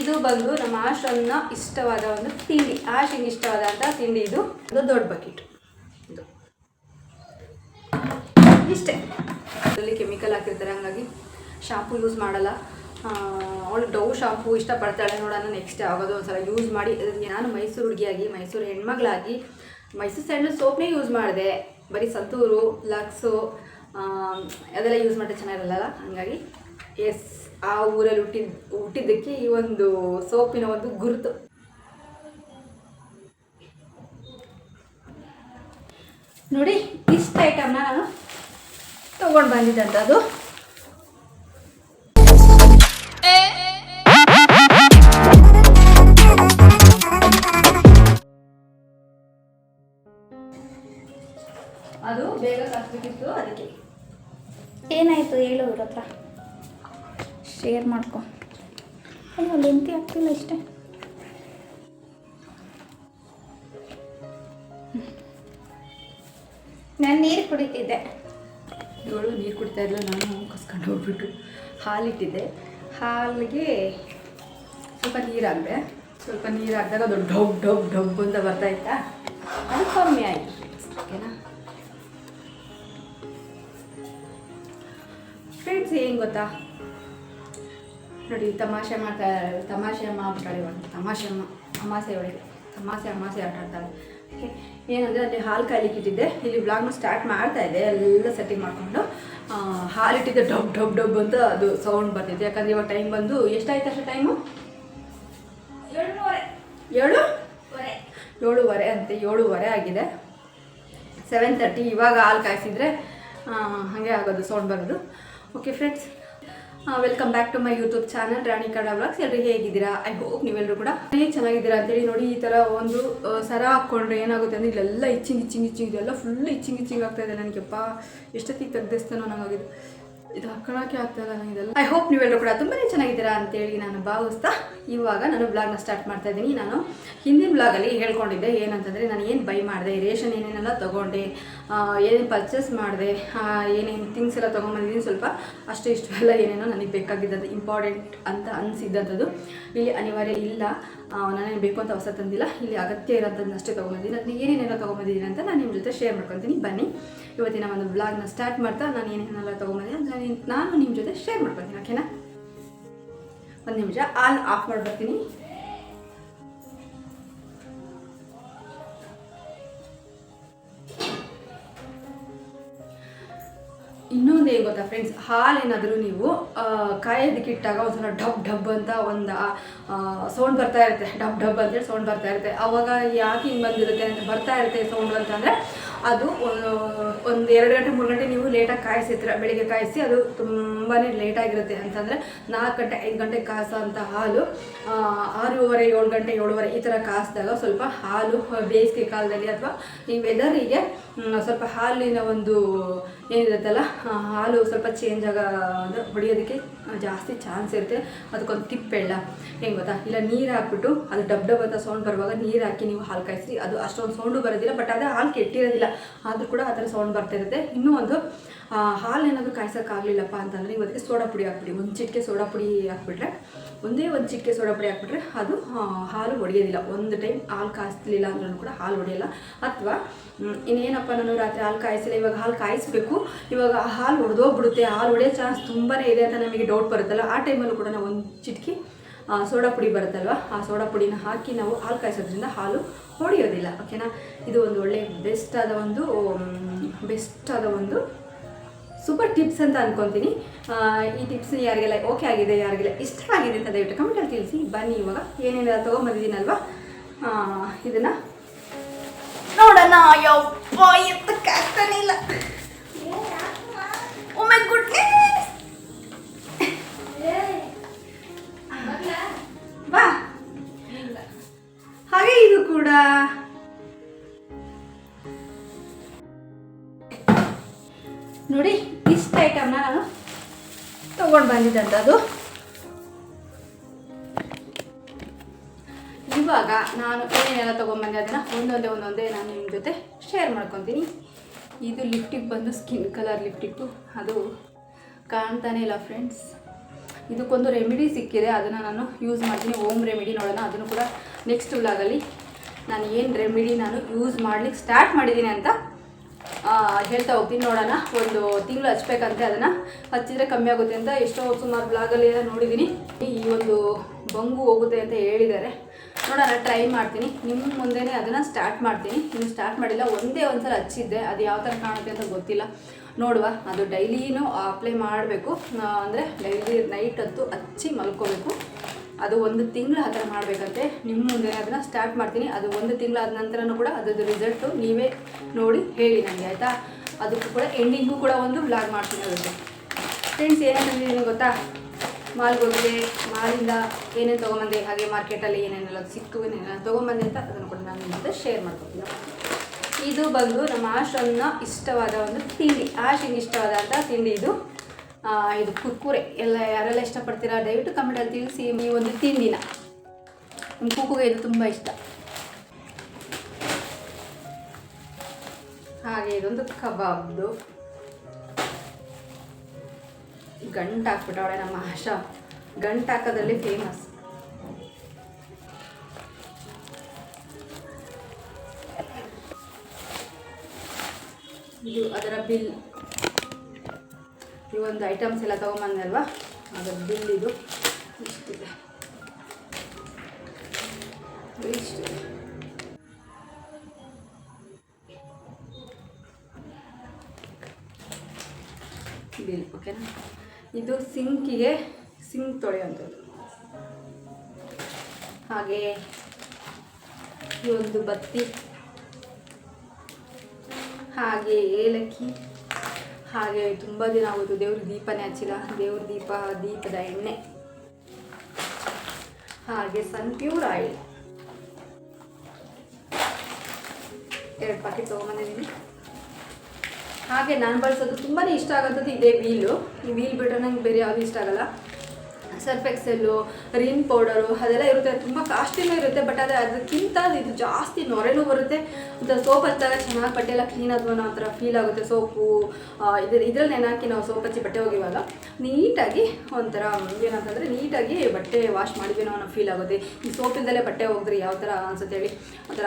ಇದು ಬಂದು ನಮ್ಮ ಆಶ್ರಮನ ಇಷ್ಟವಾದ ಒಂದು ತಿಂಡಿ, ಆಶಿಂಗ್ ಇಷ್ಟವಾದಂಥ ತಿಂಡಿ ಇದು. ಒಂದು ದೊಡ್ಡ ಬಕೆಟ್ ಇದು. ಇಷ್ಟೇ. ಅದರಲ್ಲಿ ಕೆಮಿಕಲ್ ಹಾಕಿರ್ತಾರೆ, ಹಂಗಾಗಿ ಶಾಂಪೂ ಯೂಸ್ ಮಾಡಲ್ಲ. ಅವಳು ಡೌ ಶಾಂಪು ಇಷ್ಟಪಡ್ತಾಳೆ ನೋಡೋಣ ನೆಕ್ಸ್ಟ್ ಯಾವಾಗೋ ಒಂದ್ಸಲ ಯೂಸ್ ಮಾಡಿ. ನಾನು ಮೈಸೂರು ಹುಡುಗಿಯಾಗಿ, ಮೈಸೂರು ಹೆಣ್ಮಗಳಾಗಿ, ಮೈಸೂರು ಸ್ಯಾಂಡಲ್ ಸೋಪ್ನೇ ಯೂಸ್ ಮಾಡಿದೆ. ಬರೀ ಸಂತೂರು, ಲಕ್ಸು ಅದೆಲ್ಲ ಯೂಸ್ ಮಾಡಿದ್ರೆ ಚೆನ್ನಾಗಿರಲ್ಲ ಹಾಗಾಗಿ ಎಸ್ ಆ ಊರಲ್ಲಿ ಹುಟ್ಟಿದ ಹುಟ್ಟಿದ್ದಕ್ಕೆ ಈ ಒಂದು ಸೋಪಿನ ಒಂದು ಗುರುತು. ನೋಡಿ ಇಷ್ಟು ಐಟಮ್ನ ನಾನು ತಗೊಂಡು ಬಂದಿದ್ದಂಥದ್ದು ಅದು ಬೇಗ ಕಟ್ಬೇಕಿತ್ತು ಅದಕ್ಕೆ. ಏನಾಯಿತು ಹೇಳು ಹತ್ರ? ಶೇರ್ ಮಾಡ್ಕೊ. ಅಯ್ಯೋ ಲೆಂತಿ ಆಗ್ತಿಲ್ಲ ಇಷ್ಟೇ. ನಾನು ನೀರು ಕುಡಿತಿದ್ದೆ. ಇವಳು ನೀರು ಕುಡಿತಾ ಇರಲಿಲ್ಲ, ನಾನು ಕಸ್ಕೊಂಡು ಹೋಗ್ಬಿಟ್ಟು ಹಾಲಿಟ್ಟಿದ್ದೆ. ಹಾಲಿಗೆ ಸ್ವಲ್ಪ ನೀರು ಹಾಕಿದೆ ಸ್ವಲ್ಪ ನೀರು ಹಾಕಿದಾಗ ಅದು ಡಬ್ ಡಬ್ ಡಬ್ ಅಂತ ಬರ್ತಾ ಇತ್ತಾ? ಅದು ಕಮ್ಮಿ ಆಯಿತು. ಓಕೆನಾ? ಫ್ರೆಂಡ್ಸ್ ಏನು ಗೊತ್ತಾ? ನೋಡಿ ತಮಾಷೆ ಮಾಡ್ತಾ ತಮಾಷೆ ಅಮ್ಮ ಆಗ್ಬಿಟ್ಟಾಳೆ ಇವಾಗ ತಮಾಷೆ ಅಮ್ಮ ಅಮಾಸೆ ಒಳಗೆ ತಮಾಷೆ ಅಮಾಸೆ ಆಟ ಆಡ್ತಾಳೆ ಓಕೆ ಏನಂದರೆ ಅಲ್ಲಿ ಹಾಲು ಕಾಯ್ಲಿಕ್ಕೆ ಇಟ್ಟಿದ್ದೆ ಇಲ್ಲಿ ಬ್ಲಾಗ್ನ ಸ್ಟಾರ್ಟ್ ಮಾಡ್ತಾ ಇದೆ ಎಲ್ಲ ಸೆಟ್ಟಿಂಗ್ ಮಾಡಿಕೊಂಡು ಹಾಲಿಟ್ಟಿದ್ದೆ ಡಬ್ ಡಬ್ ಡಬ್ ಅಂತ ಅದು ಸೌಂಡ್ ಬರ್ತಿದೆ ಯಾಕಂದರೆ ಇವಾಗ ಟೈಮ್ ಬಂದು ಎಷ್ಟಾಯ್ತು ಅಷ್ಟು ಟೈಮು ಏಳು? ಏಳುವರೆ. ಅಂತೆ. ಏಳುವರೆ ಆಗಿದೆ. ಸೆವೆನ್ ತರ್ಟಿ ಇವಾಗ ಹಾಲು ಕಾಯಿಸಿದ್ರೆ ಹಾಗೆ ಆಗೋದು ಸೌಂಡ್ ಬರೋದು. Okay friends welcome back to my YouTube channel Rani ಕಡ ಬ್ಲಾಗ್ಸ್ ಎಲ್ಲರೂ ಹೇಗಿದ್ದೀರಾ? ಐ ಹೋಪ್ ನೀವೆಲ್ಲರೂ ಕೂಡ ಹೇಗೆ ಚೆನ್ನಾಗಿದ್ದೀರಾ ಅಂತೇಳಿ ನೋಡಿ ಈ ಥರ ಒಂದು ಸರ ಹಾಕ್ಕೊಂಡ್ರೆ ಏನಾಗುತ್ತೆ ಅಂದರೆ ಇಲ್ಲೆಲ್ಲ ಇಚ್ಚಿಂಗ್ ಇಚ್ಚಿಂಗ್ ಇಚ್ಚಿಂಗ್ ಇದೆಲ್ಲ ಫುಲ್ ಇಚ್ಚಿಂಗ್ ಇಚ್ಚಿಂಗ್ ಆಗ್ತಾ ಇದೆ ನನಗೆಪ್ಪ ಎಷ್ಟೊತ್ತಿಗೆ ತೆಗ್ದಿಸ್ತಾನೋ ನನಗಾಗಿದೆ ಇದು ಹಾಕೊಳ್ಳೋಕೆ ಆಗ್ತಾ ಇಲ್ಲ ನನಗಿದೆಲ್ಲ ಐ ಹೋಪ್ ನೀವೆಲ್ಲರೂ ಕೂಡ ತುಂಬಾ ಚೆನ್ನಾಗಿದ್ದೀರಾ ಅಂತೇಳಿ ನಾನು ಭಾವಿಸ್ತಾ ಇವಾಗ ನಾನು ಬ್ಲಾಗ್ನ ಸ್ಟಾರ್ಟ್ ಮಾಡ್ತಾ ಇದ್ದೀನಿ. ನಾನು ಹಿಂದಿನ ಬ್ಲಾಗಲ್ಲಿ ಹೇಳ್ಕೊಂಡಿದ್ದೆ ಏನಂತಂದರೆ, ನಾನು ಏನು ಬೈ ಮಾಡಿದೆ, ರೇಷನ್ ಏನೇನೆಲ್ಲ ತೊಗೊಂಡೆ ಏನೇನು ಪರ್ಚೇಸ್ ಮಾಡಿದೆ ಏನೇನು ಥಿಂಗ್ಸ್ ಎಲ್ಲ ತೊಗೊಂಬಂದಿದ್ದೀನಿ. ಸ್ವಲ್ಪ ಅಷ್ಟು ಇಷ್ಟು ಎಲ್ಲ ಏನೇನೋ ನನಗೆ ಬೇಕಾಗಿದ್ದದ್ದು ಇಂಪಾರ್ಟೆಂಟ್ ಅಂತ ಅನಿಸಿದ್ದಂಥದ್ದು ಇಲ್ಲಿ ಅನಿವಾರ್ಯ ಇಲ್ಲ. ನಾನೇನು ಬೇಕು ಅಂತ ಹೊಸ ತಂದಿಲ್ಲ. ಇಲ್ಲಿ ಅಗತ್ಯ ಇರೋಂಥದ್ದನ್ನ ಅಷ್ಟೇ ತೊಗೊಂಬಂದಿದ್ದೀನಿ. ಅದನ್ನ ಏನೇನೆಲ್ಲ ತೊಗೊಂಬಂದಿದ್ದೀನಿ ಅಂತ ನಾನು ನಿಮ್ಮ ಜೊತೆ ಶೇರ್ ಮಾಡ್ಕೊತೀನಿ ಬನ್ನಿ. ಇವತ್ತಿನ ಒಂದು ಬ್ಲಾಗ್ನ ಸ್ಟಾರ್ಟ್ ಮಾಡ್ತಾ ನಾನು ಏನೇನೆಲ್ಲ ತೊಗೊಂಬಂದಿದ್ದೀನಿ ನಾನು ನಾನು ನಿಮ್ಮ ಜೊತೆ ಶೇರ್ ಮಾಡ್ಕೊತೀನಿ ಓಕೆನಾ ಒಂದು ನಿಮಿಷ ಆನ್ ಆಫ್ ಮಾಡ್ಬರ್ತೀನಿ ಇನ್ನೊಂದು ಏನು ಗೊತ್ತಾ ಫ್ರೆಂಡ್ಸ್ ಹಾಲೇನಾದರೂ ನೀವು ಆ, ಕಾಯೋದಕ್ಕೆ ಇಟ್ಟಾಗ ಒಂದ್ಸಲ ಡಬ್ ಡಬ್ ಅಂತ ಒಂದು ಸೌಂಡ್ ಬರ್ತಾ ಇರುತ್ತೆ. ಡಬ್ ಡಬ್ ಅಂತೇಳಿ ಸೌಂಡ್ ಬರ್ತಾ ಇರುತ್ತೆ. ಅವಾಗ ಯಾಕೆ ಹಿಂಗೆ ಬಂದಿರುತ್ತೆ ಅಂತ ಬರ್ತಾ ಇರುತ್ತೆ ಸೌಂಡ್ ಅಂತಂದರೆ ಅದು ಒಂದು ಎರಡು ಗಂಟೆ, ಮೂರು ಗಂಟೆ ನೀವು ಲೇಟಾಗಿ ಕಾಯಿಸಿದ್ರೆ, ಬೆಳಿಗ್ಗೆ ಕಾಯಿಸಿ ಅದು ತುಂಬಾ ಲೇಟಾಗಿರುತ್ತೆ ಅಂತಂದರೆ ನಾಲ್ಕು ಗಂಟೆ, ಐದು ಗಂಟೆ ಕಾಸೋಂಥ ಹಾಲು ಆರೂವರೆ, ಏಳು ಗಂಟೆ, ಏಳುವರೆ ಈ ಥರ ಕಾಸಿದಾಗ ಸ್ವಲ್ಪ ಹಾಲು, ಬೇಸಿಗೆ ಕಾಲದಲ್ಲಿ ಅಥವಾ ಈ ವೆದರಿಗೆ ಸ್ವಲ್ಪ ಹಾಲಿನ ಒಂದು ಏನಿರುತ್ತಲ್ಲ ಹಾಲು ಸ್ವಲ್ಪ ಚೇಂಜ್ ಆಗ, ಅಂದರೆ ಹೊಡಿಯೋದಕ್ಕೆ ಜಾಸ್ತಿ ಚಾನ್ಸ್ ಇರುತ್ತೆ. ಅದಕ್ಕೊಂದು ತಿಪ್ಪೆಳ್ಳ ಹೆಂಗೆ ಗೊತ್ತಾ? ಇಲ್ಲ, ನೀರು ಹಾಕ್ಬಿಟ್ಟು ಅದು ಡಬ್ ಡಬ್ ಅಂತ ಸೌಂಡ್ ಬರುವಾಗ ನೀರು ಹಾಕಿ ನೀವು ಹಾಲು ಕಾಯಿಸಿ ಅದು ಅಷ್ಟೊಂದು ಸೌಂಡು ಬರೋದಿಲ್ಲ ಬಟ್ ಅದೇ ಹಾಲು ಕೆಟ್ಟಿರೋದಿಲ್ಲ. ಆದರೂ ಕೂಡ ಆ ಥರ ಸೌಂಡ್ ಬರ್ತಾ ಇರುತ್ತೆ. ಇನ್ನೂ ಒಂದು ಹಾಲು ಏನಾದರೂ ಕಾಯ್ಸೋಕ್ಕಾಗಲಿಲ್ಲಪ್ಪ ಅಂತಂದರೆ ನೀವು ಅದಕ್ಕೆ ಸೋಡಾ ಪುಡಿ ಹಾಕ್ಬಿಡಿ. ಒಂದು ಚಿಟಿಕೆ ಸೋಡಾ ಪುಡಿ ಹಾಕ್ಬಿಟ್ರೆ, ಒಂದೇ ಒಂದು ಚಿಟಿಕೆ ಸೋಡಾ ಪುಡಿ ಹಾಕ್ಬಿಟ್ರೆ ಅದು ಹಾಲು ಒಡೆಯೋದಿಲ್ಲ. ಒಂದು ಟೈಮ್ ಹಾಲು ಕಾಯಿಸ್ಲಿಲ್ಲ ಅಂದ್ರೂ ಕೂಡ ಹಾಲು ಒಡೆಯಲ್ಲ. ಅಥವಾ ಇನ್ನೇನಪ್ಪ ನಾನು ರಾತ್ರಿ ಹಾಲು ಕಾಯಿಸಿಲ್ಲ ಇವಾಗ ಹಾಲು ಕಾಯಿಸಬೇಕು. ಇವಾಗ ಹಾಲು ಒಡೆದೋಗ್ಬಿಡುತ್ತೆ. ಹಾಲು ಒಡೆಯೋ ಚಾನ್ಸ್ ತುಂಬಾ ಇದೆ ಅಂತ ನಮಗೆ ಡೌಟ್ ಬರುತ್ತಲ್ಲ. ಆ ಟೈಮಲ್ಲೂ ಕೂಡ ನಾವು ಒಂದು ಚಿಟಕಿ ಸೋಡಾ ಪುಡಿ ಬರುತ್ತಲ್ವ? ಆ ಸೋಡಾ ಪುಡಿನ ಹಾಕಿ ನಾವು ಹಾಲು ಕಾಯಿಸೋದ್ರಿಂದ ಹಾಲು ಹೊಡೆಯೋದಿಲ್ಲ ಓಕೆನಾ ಇದು ಒಂದು ಒಳ್ಳೆ ಬೆಸ್ಟ್ ಆದ ಒಂದು ಬೆಸ್ಟ್ ಆದ ಒಂದು ಸೂಪರ್ ಟಿಪ್ಸ್ ಅಂತ ಅನ್ಕೊತೀನಿ. ಈ ಟಿಪ್ಸ್ ಯಾರಿಗೆಲ್ಲ ಓಕೆ ಆಗಿದೆ, ಯಾರಿಗೆಲ್ಲ ಇಷ್ಟ ಆಗಿದೆ ಅಂತ ದಯವಿಟ್ಟು ಕಮೆಂಟಲ್ಲಿ ತಿಳಿಸಿ. ಬನ್ನಿ ಇವಾಗ ಏನೇನೆಲ್ಲ ತೊಗೊಂಬಂದಿದ್ದೀನಲ್ವಾ? ಇದನ್ನು ನೋಡೋಣ. ಯಪ್ಪ ಎತ್ತಕ್ಕಾಗ್ತಾನೆ ಇಲ್ಲ. ಹಾಗೆ ಇದು ಕೂಡ. ನೋಡಿ, ಇಷ್ಟು ಐಟಮ್ನ ನಾನು ತಗೊಂಡು ಬಂದಿದ್ದಂಥದ್ದು ಇವಾಗ ನಾನು ಏನೇನೆಲ್ಲ ತೊಗೊಂಡ್ಬಂದೆ ಅದನ್ನು ಒಂದೊಂದೇ ಒಂದೊಂದೇ ನಾನು ನಿಮ್ಮ ಜೊತೆ ಶೇರ್ ಮಾಡ್ಕೊತೀನಿ. ಇದು ಲಿಫ್ಟಿಗೆ ಬಂದು ಸ್ಕಿನ್ ಕಲರ್ ಲಿಪ್ಟಿಕ್ಕು ಅದು ಕಾಣ್ತಾನೆ ಇಲ್ಲ ಫ್ರೆಂಡ್ಸ್ ಇದಕ್ಕೊಂದು ರೆಮಿಡಿ ಸಿಕ್ಕಿದೆ, ಅದನ್ನು ನಾನು ಯೂಸ್ ಮಾಡ್ತೀನಿ. ಓಮ್ ರೆಮಿಡಿ ನೋಡೋಣ, ಅದನ್ನು ಕೂಡ ನೆಕ್ಸ್ಟ್ ವ್ಲಾಗಲ್ಲಿ ನಾನು ಏನು ರೆಮಿಡಿ ನಾನು ಯೂಸ್ ಮಾಡ್ಲಿಕ್ಕೆ ಸ್ಟಾರ್ಟ್ ಮಾಡಿದ್ದೀನಿ ಅಂತ ಹೇಳ್ತಾ ಹೋಗ್ತೀನಿ ನೋಡೋಣ. ಒಂದು ತಿಂಗಳು ಹಚ್ಬೇಕಂತೆ ಅದನ್ನು. ಹಚ್ಚಿದ್ರೆ ಕಮ್ಮಿ ಆಗುತ್ತೆ ಅಂತ ಎಷ್ಟೋ ಸುಮಾರು ಬ್ಲಾಗಲ್ಲಿ ಎಲ್ಲ ನೋಡಿದ್ದೀನಿ ಈ ಒಂದು ಬಂಗು ಹೋಗುತ್ತೆ ಅಂತ ಹೇಳಿದ್ದಾರೆ. ನೋಡೋಣ ಟ್ರೈ ಮಾಡ್ತೀನಿ. ನಿಮ್ಮ ಮುಂದೆನೇ ಅದನ್ನು ಸ್ಟಾರ್ಟ್ ಮಾಡ್ತೀನಿ. ಇನ್ನು ಸ್ಟಾರ್ಟ್ ಮಾಡಿಲ್ಲ, ಒಂದೇ ಒಂದು ಸಲ ಹಚ್ಚಿದ್ದೆ. ಅದು ಯಾವ ಥರ ಕಾಣುತ್ತೆ ಅಂತ ಗೊತ್ತಿಲ್ಲ. ನೋಡುವ, ಅದು ಡೈಲಿನೂ ಅಪ್ಲೈ ಮಾಡಬೇಕು. ಅಂದರೆ ಡೈಲಿ ನೈಟ್ ಹತ್ತು ಹಚ್ಚಿ ಮಲ್ಕೋಬೇಕು. ಅದು ಒಂದು ತಿಂಗಳು ಆ ಥರ ಮಾಡಬೇಕಂತೆ. ನಿಮ್ಮ ಮುಂದೆ ಅದನ್ನು ಸ್ಟಾರ್ಟ್ ಮಾಡ್ತೀನಿ. ಅದು ಒಂದು ತಿಂಗಳಾದ ನಂತರನೂ ಕೂಡ ಅದರದ್ದು ರಿಸಲ್ಟು ನೀವೇ ನೋಡಿ ಹೇಳಿ ನನಗೆ, ಆಯಿತಾ? ಅದಕ್ಕೂ ಕೂಡ ಎಂಡಿಂಗೂ ಕೂಡ ಒಂದು ಬ್ಲಾಗ್ ಮಾಡ್ತೀನಿ ಅದಕ್ಕೆ. ಫ್ರೆಂಡ್ಸ್ ಏನೇನು ಗೊತ್ತಾ? ಮಾಲ್ಗೆ ಹೋಗಿದೆ ಮಾಲಿಂದ ಏನೇನು ತೊಗೊಂಬಂದೆ? ಹಾಗೆ ಮಾರ್ಕೆಟಲ್ಲಿ ಏನೇನೆಲ್ಲ ಸಿಕ್ಕು ಏನೇನೆಲ್ಲ ತೊಗೊಂಬಂದೆ ಅಂತ ಅದನ್ನು ಕೂಡ ನಾನು ನಿಮ್ಮ ಶೇರ್ ಮಾಡ್ಕೊತೀನಿ. ಇದು ಬಂದು ನಮ್ಮ ಆಶ್ರಮನ ಇಷ್ಟವಾದ ಒಂದು ತಿಂಡಿ ಆಶಿಗೆ ಇಷ್ಟವಾದಂಥ ತಿಂಡಿ ಇದು. ಇದು ಕುರ್ಕುರೆ. ಎಲ್ಲ ಯಾರೆಲ್ಲ ಇಷ್ಟಪಡ್ತೀರಾ? ದಯವಿಟ್ಟು ಕಮೆಂಟಲ್ಲಿ ತಿಳಿಸಿ. ಈ ಒಂದು ತಿಂಡಿನ. ನಮ್ಮ ಕುಕ್ಕುಗೆ ಇದು ತುಂಬ ಇಷ್ಟ. ಹಾಗೆ ಇದೊಂದು ಕಬಾಬ್ದು. ಗಂಟು ಹಾಕ್ಬಿಟ್ಟವಳೆ ನಮ್ಮ ಆಶಾ. ಗಂಟು ಹಾಕೋದ್ರಲ್ಲಿ ಫೇಮಸ್ ಇದು ಅದರ ಬಿಲ್. ಈ ಒಂದು ಐಟಮ್ಸ್ ಎಲ್ಲ ತೊಗೊಂಬಂದಲ್ವಾ? ಅದರ ಬಿಲ್ ಇದು ಇಷ್ಟಿದೆ. ಇಷ್ಟು. ಬಿಲ್ ಓಕೆನಾ ಇದು ಸಿಂಕಿಗೆ ಸಿಂಕ್ ತೊಳೆಯುವಂಥದ್ದು. ಹಾಗೆ ಈ ಒಂದು ಬತ್ತಿ. ಹಾಗೆ ಏಲಕ್ಕಿ. ಹಾಗೆ ತುಂಬ ದಿನ ಆಗೋದು ದೇವ್ರ ದೀಪನೇ ಹಚ್ಚಿಲ್ಲ. ದೇವ್ರ ದೀಪ, ದೀಪದ ಎಣ್ಣೆ. ಹಾಗೆ ಸನ್ ಪ್ಯೂರ್ ಆಯಿಲ್ ಎರಡು ಪಾಕೆಟ್ ತೊಗೊಂಬಂದಿದ್ದೀನಿ ಹಾಗೆ ನಾನು ಬಳಸೋದು ತುಂಬಾ ಇಷ್ಟ ಆಗೋದು ಇದೇ ವೀಲು ಈ ವೀಲ್ ಬಿಟ್ಟರೆ ನಂಗೆ ಬೇರೆ ಯಾವುದು ಇಷ್ಟ ಆಗಲ್ಲ. ಸರ್ಫ್ ಎಕ್ಸೆಲ್ಲು ರಿನ್ ಪೌಡರು ಅದೆಲ್ಲ ಇರುತ್ತೆ. ತುಂಬ ಕಾಸ್ಟ್ಲಿನೂ ಇರುತ್ತೆ ಬಟ್ ಅದೇ ಅದಕ್ಕಿಂತ ಇದು ಜಾಸ್ತಿ ನೊರೆನೂ ಬರುತ್ತೆ. ಮತ್ತು ಸೋಪ್ ಹಚ್ಚಿದಾಗ ಚೆನ್ನಾಗಿ ಬಟ್ಟೆ ಎಲ್ಲ ಕ್ಲೀನ್ ಆದ್ವು ಅನ್ನೋ ಥರ ಫೀಲ್ ಆಗುತ್ತೆ. ಸೋಪು ಇದ್ರ ಇದ್ರಲ್ಲಿ ನೆನಾಕಿ ನಾವು ಸೋಪ್ ಹಚ್ಚಿ ಬಟ್ಟೆ ಹೋಗಿವಾಗ ನೀಟಾಗಿ ಒಂಥರ, ಏನಂತಂದರೆ ನೀಟಾಗಿ ಬಟ್ಟೆ ವಾಶ್ ಮಾಡಿದ್ವಿ ಅನ್ನೋ ಫೀಲ್ ಆಗುತ್ತೆ. ಈ ಸೋಪಿಂದಲೇ ಬಟ್ಟೆ ಹೋಗಿದ್ರೆ ಯಾವ ಥರ ಅನ್ಸುತ್ತೆ ಹೇಳಿ? ಒಂಥರ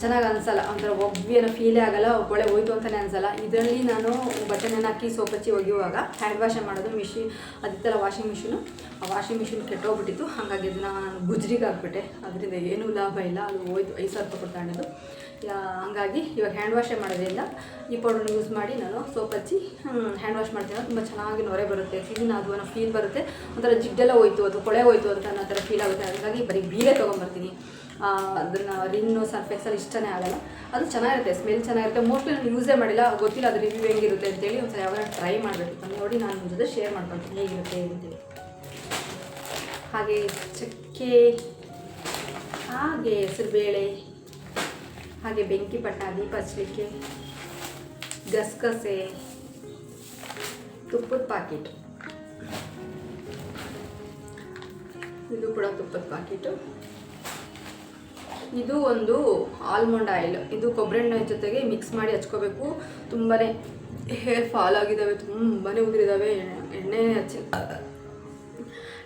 ಚೆನ್ನಾಗಿ ಅನ್ಸಲ್ಲ. ಒಂಥರ ಒಬ್ಬಿ ಅನ್ನೋ ಫೀಲೇ ಆಗಲ್ಲ ಒಳ್ಳೆ ಹೋಯ್ತು ಅಂತಲೇ ಅನ್ಸಲ್ಲ. ಇದರಲ್ಲಿ ನಾನು ಬಟ್ಟೆನ ಹಾಕಿ ಸೋಪ್ ಹಚ್ಚಿ ಒಗೆಯುವಾಗ ಹ್ಯಾಂಡ್ ವಾಶ್ ಮಾಡೋದು ಮಿಷಿನ್ ಅದಿತ್ತಲ್ಲ ವಾಷಿಂಗ್ ಮಿಷಿನು ಆ ವಾಷಿಂಗ್ ಮಿಷಿನ್ ಕೆಟ್ಟೋಗ್ಬಿಟ್ಟಿತ್ತು. ಹಾಗಾಗಿ ಅದನ್ನ ನಾನು ಗುಜ್ರಿಗೆ ಹಾಕ್ಬಿಟ್ಟೆ. ಅದರಿಂದ ಏನೂ ಲಾಭ ಇಲ್ಲ. ಅದು ಹೋಯ್ತು. ಐದು ಸಾವಿರ ರೂಪಾಯಿ ಯಾ- ಹಂಗಾಗಿ ಇವಾಗ ಹ್ಯಾಂಡ್ ವಾಶೇ ಮಾಡೋದ್ರಿಂದ ಈ ಪೌಡರ್ನ ಯೂಸ್ ಮಾಡಿ ನಾನು ಸೋಪ್ ಹಚ್ಚಿ ಹ್ಯಾಂಡ್ ವಾಶ್ ಮಾಡ್ತೀನಿ ತುಂಬ ಚೆನ್ನಾಗಿ ನೊರೆ ಬರುತ್ತೆ. ಕ್ಲೀನ್ ಅದು ಅನ್ನೋ ಫೀಲ್ ಬರುತ್ತೆ. ಒಂಥರ ಜಿಡ್ಡೆಲ್ಲ ಹೋಯ್ತು ಅಥವಾ ಕೊಳೆ ಹೋಯ್ತು ಅಂತ ಅನ್ನೋ ಥರ ಫೀಲ್ ಆಗುತ್ತೆ. ಹಾಗಾಗಿ ಬರೀ ಬೀರೆ ತೊಗೊಂಬರ್ತೀನಿ. ಅದನ್ನು ರಿನ್ನು ಸರ್ಫೆಕ್ಸಲ್ಲಿ ಇಷ್ಟನೇ ಆಗಲ್ಲ. ಅದು ಚೆನ್ನಾಗಿರುತ್ತೆ ಸ್ಮೆಲ್ ಚೆನ್ನಾಗಿರುತ್ತೆ. ಮೋಸ್ಟ್ಲಿ ನಾನು ಯೂಸೇ ಮಾಡಿಲ್ಲ. ಗೊತ್ತಿಲ್ಲ ಅದು ರಿವ್ಯೂ ಹೆಂಗಿರುತ್ತೆ ಅಂತೇಳಿ ಒಂದು ಯಾವಾಗ ಟ್ರೈ ಮಾಡಬೇಕು. ನೋಡಿ ನಾನು ನಿಮ್ಮ ಜೊತೆ ಶೇರ್ ಮಾಡ್ಕೊಳ್ತೀನಿ. ಹೇಗಿರುತ್ತೆ ಅಂತೇಳಿ. ಹಾಗೆ ಚಕ್ಕೆ, ಹಾಗೆ ಹೆಸರುಬೇಳೆ, ಹಾಗೆ ಬೆಂಕಿ ಪಟ್ಟ ದೀಪ ಹಚ್ಚಲಿಕ್ಕೆ ಗಸಗಸೆ, ತುಪ್ಪದ ಪಾಕೆಟ್ ಇದು ಕೂಡ ತುಪ್ಪದ ಪಾಕಿಟು ಇದು ಒಂದು ಆಲ್ಮಂಡ್ ಆಯಿಲ್. ಇದು ಕೊಬ್ಬರಿ ಜೊತೆಗೆ ಮಿಕ್ಸ್ ಮಾಡಿ ಹಚ್ಕೋಬೇಕು. ತುಂಬಾ ಹೇರ್ ಫಾಲ್ ಆಗಿದ್ದಾವೆ ತುಂಬಾ ಉದುರಿದ್ದಾವೆ ಎಣ್ಣೆ ಹಚ್ಚಿ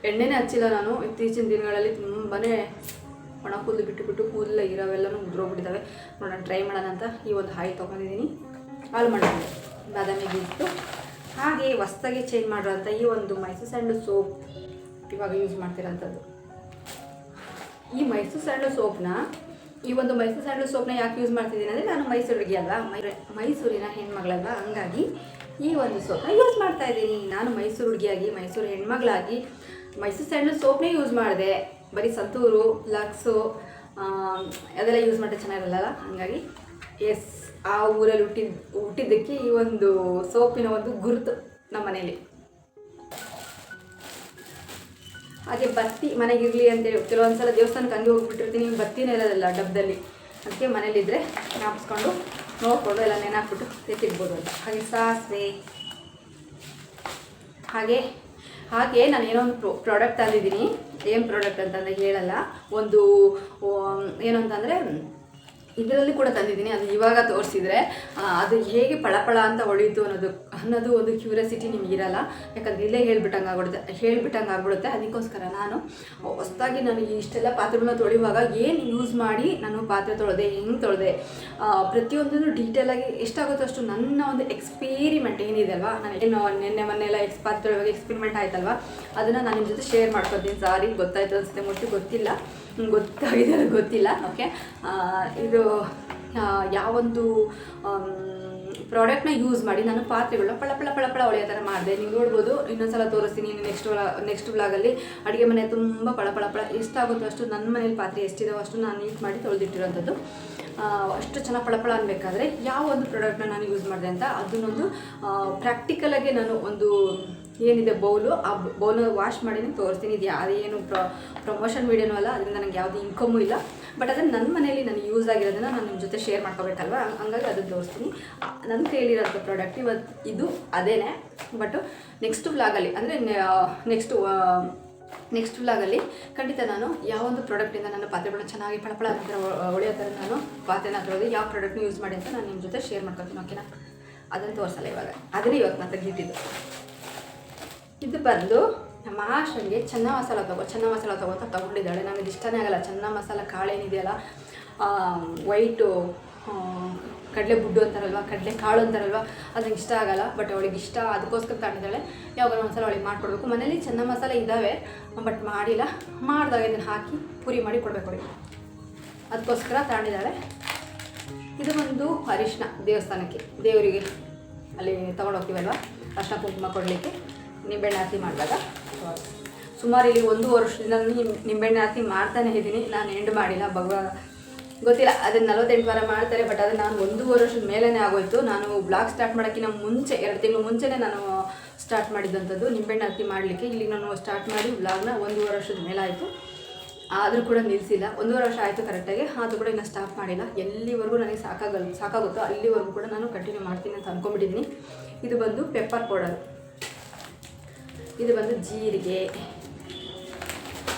ಎಣ್ಣೆನೇ ಹಚ್ಚಿಲ್ಲ ನಾನು. ಇತ್ತೀಚಿನ ದಿನಗಳಲ್ಲಿ ತುಂಬಾ ಒಣ ಕೂದಲು ಬಿಟ್ಟು ಬಿಟ್ಟು ಕೂದಲು ಇರೋವೆಲ್ಲನೂ ಉದುರೋಗ್ಬಿಟ್ಟಿದ್ದಾವೆ ನೋಡೋಣ ಟ್ರೈ ಮಾಡೋಣ ಅಂತ ಈ ಒಂದು ಹಾಯಿ ತೊಗೊಂಡಿದ್ದೀನಿ. ಆಲ್ಮಂಡ್ ಆಯಿಲ್, ಬಾದಾಮಿ ಇಟ್ಟು ಹಾಗೆ ಹೊಸ್ದಾಗಿ ಚೇಂಜ್ ಮಾಡಿರೋಂಥ ಈ ಒಂದು ಮೈಸೂರು ಸ್ಯಾಂಡಲ್ ಸೋಪ್ ಇವಾಗ ಯೂಸ್ ಮಾಡ್ತಿರೋಂಥದ್ದು. ಈ ಮೈಸೂರು ಸ್ಯಾಂಡಲ್ ಸೋಪ್ನ, ಈ ಒಂದು ಮೈಸೂರು ಸ್ಯಾಂಡಲ್ ಸೋಪ್ನ ಯಾಕೆ ಯೂಸ್ ಮಾಡ್ತಿದ್ದೀನಿ ಅಂದರೆ ನಾನು ಮೈಸೂರಿಗೆ ಅಲ್ವಾ? ಮೈಸೂರಿನ ಹೆಣ್ಮಗಳಲ್ವಾ? ಹಂಗಾಗಿ ಈ ಒಂದು ಸೋಪ್ನ ಯೂಸ್ ಮಾಡ್ತಾ ಇದ್ದೀನಿ. ನಾನು ಮೈಸೂರು ಹುಡುಗಿಯಾಗಿ ಮೈಸೂರು ಹೆಣ್ಮಗಳಾಗಿ ಮೈಸೂರು ಸ್ಯಾಂಡಲ್ ಸೋಪ್ನೇ ಯೂಸ್ ಮಾಡಿದೆ. ಬರೀ ಸತ್ತೂರು ಲಕ್ಸು ಅದೆಲ್ಲ ಯೂಸ್ ಮಾಡಿದ್ರೆ ಚೆನ್ನಾಗಿರಲ್ಲ ಹಾಗಾಗಿ ಎಸ್ ಆ ಊರಲ್ಲಿ ಹುಟ್ಟಿದ, ಹುಟ್ಟಿದ್ದಕ್ಕೆ ಈ ಒಂದು ಸೋಪಿನ ಒಂದು ಗುರುತು ನಮ್ಮ ಮನೇಲಿ ಹಾಗೆ ಬತ್ತಿ ಮನೆಗಿರಲಿ ಅಂತೇಳಿ ಕೆಲವೊಂದು ಸಲ ದೇವಸ್ಥಾನಕ್ಕೆ ಹಂಗೆ ಹೋಗ್ಬಿಟ್ಟಿರ್ತೀನಿ. ಬತ್ತಿನೇ ಇರೋದಿಲ್ಲ ಡಬ್ಬದಲ್ಲಿ. ಅದಕ್ಕೆ ಮನೇಲಿದ್ದರೆ ನಾಪಿಸ್ಕೊಂಡು ನೋಡಿಕೊಂಡು ಎಲ್ಲ ನೆನಾಕ್ಬಿಟ್ಟು ಎತ್ತಿಡ್ಬೋದು ಅಂತ. ಹಾಗೆ ಸಾಸಿವೆ. ಹಾಗೆ ಹಾಗೆ ನಾನು ಏನೋ ಒಂದು ಪ್ರೊ ಪ್ರಾಡಕ್ಟ್ ತಂದಿದ್ದೀನಿ. ಏನು ಪ್ರಾಡಕ್ಟ್ ಅಂತಂದರೆ ಹೇಳಲ್ಲ. ಒಂದು ಏನು ಅಂತಂದರೆ ಇದರಲ್ಲಿ ಕೂಡ ತಂದಿದ್ದೀನಿ. ಅದು ಇವಾಗ ತೋರಿಸಿದ್ರೆ ಅದು ಹೇಗೆ ಪಳಪಳ ಅಂತ ಹೊಳೀತು ಅನ್ನೋದು ಅನ್ನೋದು ಒಂದು ಕ್ಯೂರಿಯಾಸಿಟಿ ನಿಮಗಿರಲ್ಲ ಯಾಕಂದ್ರೆ ಇಲ್ಲೇ ಹೇಳ್ಬಿಟ್ಟಂಗೆ ಆಗ್ಬಿಡುತ್ತೆ ಹೇಳ್ಬಿಟ್ಟಂಗೆ ಆಗ್ಬಿಡುತ್ತೆ. ಅದಕ್ಕೋಸ್ಕರ ನಾನು ಹೊಸದಾಗಿ ನಾನು ಇಷ್ಟೆಲ್ಲ ಪಾತ್ರೆಗಳನ್ನ ತೊಳೆಯುವಾಗ ಏನು ಯೂಸ್ ಮಾಡಿ ನಾನು ಪಾತ್ರೆ ತೊಳೆದೆ, ಹೆಂಗೆ ತೊಳೆದೆ ಪ್ರತಿಯೊಂದನ್ನು ಡೀಟೇಲಾಗಿ ಎಷ್ಟಾಗುತ್ತೋ ಅಷ್ಟು ನನ್ನ ಒಂದು ಎಕ್ಸ್ಪೀರಿಮೆಂಟ್ ಏನಿದೆ ಅಲ್ವಾ? ನಾನು ಏನು ನಿನ್ನೆ ಮೊನ್ನೆ ಎಲ್ಲ ಎಕ್ಸ್ ಪಾತ್ರೆ ತೊಳೆಯುವಾಗ ಎಕ್ಸ್ಪೆರಿಮೆಂಟ್ ಆಯ್ತಲ್ವಾ? ಅದನ್ನು ನಾನು ನಿಮ್ಮ ಜೊತೆ ಶೇರ್ ಮಾಡ್ಕೊತೀನಿ. ಸಾರಿ, ಗೊತ್ತಾಯ್ತು ಅನಿಸುತ್ತೆ, ಮುಟ್ಟಿ ಗೊತ್ತಿಲ್ಲ. ಗೊತ್ತಾಗಿದೆ ಗೊತ್ತಿಲ್ಲ ಓಕೆ ಇದು ಯಾವೊಂದು ಪ್ರಾಡಕ್ಟ್ನ ಯೂಸ್ ಮಾಡಿ ನಾನು ಪಾತ್ರೆಗಳನ್ನ ಪಳ ಪಳ ಪಳ ಪಳ ಒಳ್ಳೆಯ ಥರ ಮಾಡಿದೆ. ನೀವು ನೋಡ್ಬೋದು, ಇನ್ನೊಂದ್ಸಲ ತೋರಿಸ್ತೀನಿ ನೆಕ್ಸ್ಟ್ ನೆಕ್ಸ್ಟ್ ಬ್ಲಾಗಲ್ಲಿ ಅಡುಗೆ ಮನೆ ತುಂಬ ಪಳ ಪಳ ಪಳ, ಎಷ್ಟಾಗುತ್ತೋ ಅಷ್ಟು ನನ್ನ ಮನೇಲಿ ಪಾತ್ರೆ ಎಷ್ಟಿದಾವೋ ಅಷ್ಟು ನಾನು ನೀಟ್ ಮಾಡಿ ತೊಳೆದಿಟ್ಟಿರೋಂಥದ್ದು ಅಷ್ಟು ಚೆನ್ನಾಗಿ ಪಳಪಳ ಅನ್ಬೇಕಾದ್ರೆ ಯಾವ ಒಂದು ಪ್ರಾಡಕ್ಟ್ನ ನಾನು ಯೂಸ್ ಮಾಡಿದೆ ಅಂತ, ಅದನ್ನೊಂದು ಪ್ರಾಕ್ಟಿಕಲಾಗಿ ನಾನು ಒಂದು ಏನಿದೆ ಬೌಲು, ಆ ಬೌಲ್ ವಾಶ್ ಮಾಡಿನ ತೋರಿಸ್ತೀನಿ. ಇದು ಯಾರು ಏನು ಪ್ರೊ ಪ್ರಮೋಷನ್ ವೀಡಿಯೋನೂ ಅಲ್ಲ, ಅದರಿಂದ ನನಗೆ ಯಾವುದೇ ಇನ್ಕಮು ಇಲ್ಲ. ಬಟ್ ಅದನ್ನು ನನ್ನ ಮನೇಲಿ ನನಗೆ ಯೂಸ್ ಆಗಿರೋದನ್ನು ನಾನು ನಿಮ್ಮ ಜೊತೆ ಶೇರ್ ಮಾಡ್ಕೋಬೇಕಲ್ವ? ಹಂಗ್- ಹಂಗಾಗಿ ಅದನ್ನು ತೋರಿಸ್ತೀನಿ. ನನ್ನ ಕೈಲಿರೋಂಥ ಪ್ರಾಡಕ್ಟ್ ಇವತ್ತು ಇದು ಅದೇ ಬಟ್ ನೆಕ್ಸ್ಟ್ ವ್ಲಾಗಲ್ಲಿ ಅಂದರೆ ನೆಕ್ಸ್ಟ್ ನೆಕ್ಸ್ಟ್ ವ್ಲಾಗಲ್ಲಿ ಖಂಡಿತ ನಾನು ಯಾವೊಂದು ಪ್ರಾಡಕ್ಟಿಂದ ನನ್ನ ಪಾತ್ರೆಗಳನ್ನ ಚೆನ್ನಾಗಿ ಪಳಪಳ ಹತ್ರ ಒಳ್ಳೆಯ ಥರ ನಾನು ಪಾತ್ರೆನ ತೊಳೆದು ಯಾವ ಪ್ರಾಡಕ್ಟ್ನ ಯೂಸ್ ಮಾಡಿ ಅಂತ ನಾನು ನಿಮ್ಮ ಜೊತೆ ಶೇರ್ ಮಾಡ್ಕೊತೀನಿ ಓಕೆನಾ ಅದನ್ನು ತೋರಿಸಲ್ಲ ಇವಾಗ. ಅದನ್ನೇ ಇವತ್ತು ನಾನು ತೆಗೆದಿದ್ದು ಇದು ಬಂದು ನಮ್ಮ ಆಶಂಗೆ ಚೆನ್ನ ಮಸಾಲ ತಗೋ ಚೆನ್ನ ಮಸಾಲ ತಗೋ ಅಂತ ತೊಗೊಂಡಿದ್ದಾಳೆ. ನನಗೆ ಇಷ್ಟನೇ ಆಗಲ್ಲ. ಚೆನ್ನ ಮಸಾಲ ಕಾಳೇನಿದೆಯಲ್ಲ ವೈಟು ಕಡಲೆ ಬುಡ್ಡು ಅಂತಾರಲ್ವ ಕಡಲೆ ಕಾಳು ಅಂತಾರಲ್ವ ಅದು ಇಷ್ಟ ಆಗಲ್ಲ. ಬಟ್ ಅವಳಿಗೆ ಇಷ್ಟ, ಅದಕ್ಕೋಸ್ಕರ ತಗೊಂಡಿದ್ದಾಳೆ ಯಾವಾಗ ಒಂದ್ಸಲ ಅವಳಿಗೆ ಮಾಡಿಕೊಡ್ಬೇಕು. ಮನೇಲಿ ಚೆನ್ನ ಮಸಾಲೆ ಇದ್ದಾವೆ ಬಟ್ ಮಾಡಿಲ್ಲ. ಮಾಡಿದಾಗ ಇದನ್ನು ಹಾಕಿ ಪೂರಿ ಮಾಡಿ ಕೊಡಬೇಕು ಅವಳಿಗೆ. ಅದಕ್ಕೋಸ್ಕರ ತಗೊಂಡಿದ್ದಾಳೆ ಇದು ಒಂದು ಅರಿಶಿನ ದೇವಸ್ಥಾನಕ್ಕೆ. ದೇವರಿಗೆ ಅಲ್ಲಿ ತೊಗೊಂಡೋಗ್ತೀವಲ್ವ? ಅರಿಶಿನ ಕುಂಕುಮ ಕೊಡಲಿಕ್ಕೆ. ನಿಂಬೆಹಣ್ಣು ಹಾಕಿ ಮಾಡಿದಾಗ? ಸುಮಾರು ಇಲ್ಲಿ ಒಂದು ವರ್ಷದಿಂದ ನಿಂಬೆಹಣ್ಣು ಆರತಿ ಮಾಡ್ತಾನೆ ಇದ್ದೀನಿ. ನಾನು ಎಂಡ್ ಮಾಡಿಲ್ಲ. ಭಗವ ಗೊತ್ತಿಲ್ಲ. ಅದನ್ನು ನಲವತ್ತೆಂಟು ವಾರ ಮಾಡ್ತಾರೆ ಬಟ್ ಅದು ನಾನು ಒಂದೂವರೆ ವರ್ಷದ ಮೇಲೇ ಆಗೋಯ್ತು. ನಾನು ಬ್ಲಾಗ್ ಸ್ಟಾರ್ಟ್ ಮಾಡೋಕ್ಕಿಂತ ಮುಂಚೆ, ಎರಡು ತಿಂಗಳು ಮುಂಚೆನೇ ನಾನು ಸ್ಟಾರ್ಟ್ ಮಾಡಿದ್ದಂಥದ್ದು ನಿಂಬೆಹಣ್ಣು ಹಾಕಿ ಮಾಡಲಿಕ್ಕೆ. ಇಲ್ಲಿ ನಾನು ಸ್ಟಾರ್ಟ್ ಮಾಡಿ ಬ್ಲಾಗ್ನ ಒಂದೂವರೆ ವರ್ಷದ ಆಯಿತು. ಆದರೂ ಕೂಡ ನಿಲ್ಲಿಸಿಲ್ಲ ಒಂದೂವರೆ ವರ್ಷ ಆಯಿತು ಕರೆಕ್ಟಾಗಿ ಆದರೂ ಕೂಡ ಇನ್ನೂ ಸ್ಟಾಪ್ ಮಾಡಿಲ್ಲ. ಎಲ್ಲಿವರೆಗೂ ನನಗೆ ಸಾಕಾಗಲ್ಲ ಸಾಕಾಗುತ್ತೋ ಅಲ್ಲಿವರೆಗೂ ಕೂಡ ನಾನು ಕಂಟಿನ್ಯೂ ಮಾಡ್ತೀನಿ ಅಂತ ಅಂದ್ಕೊಂಬಿಟ್ಟಿದ್ದೀನಿ ಇದು ಬಂದು ಪೆಪ್ಪರ್ ಪೌಡರ್ ಇದು ಬಂದು ಜೀರಿಗೆ.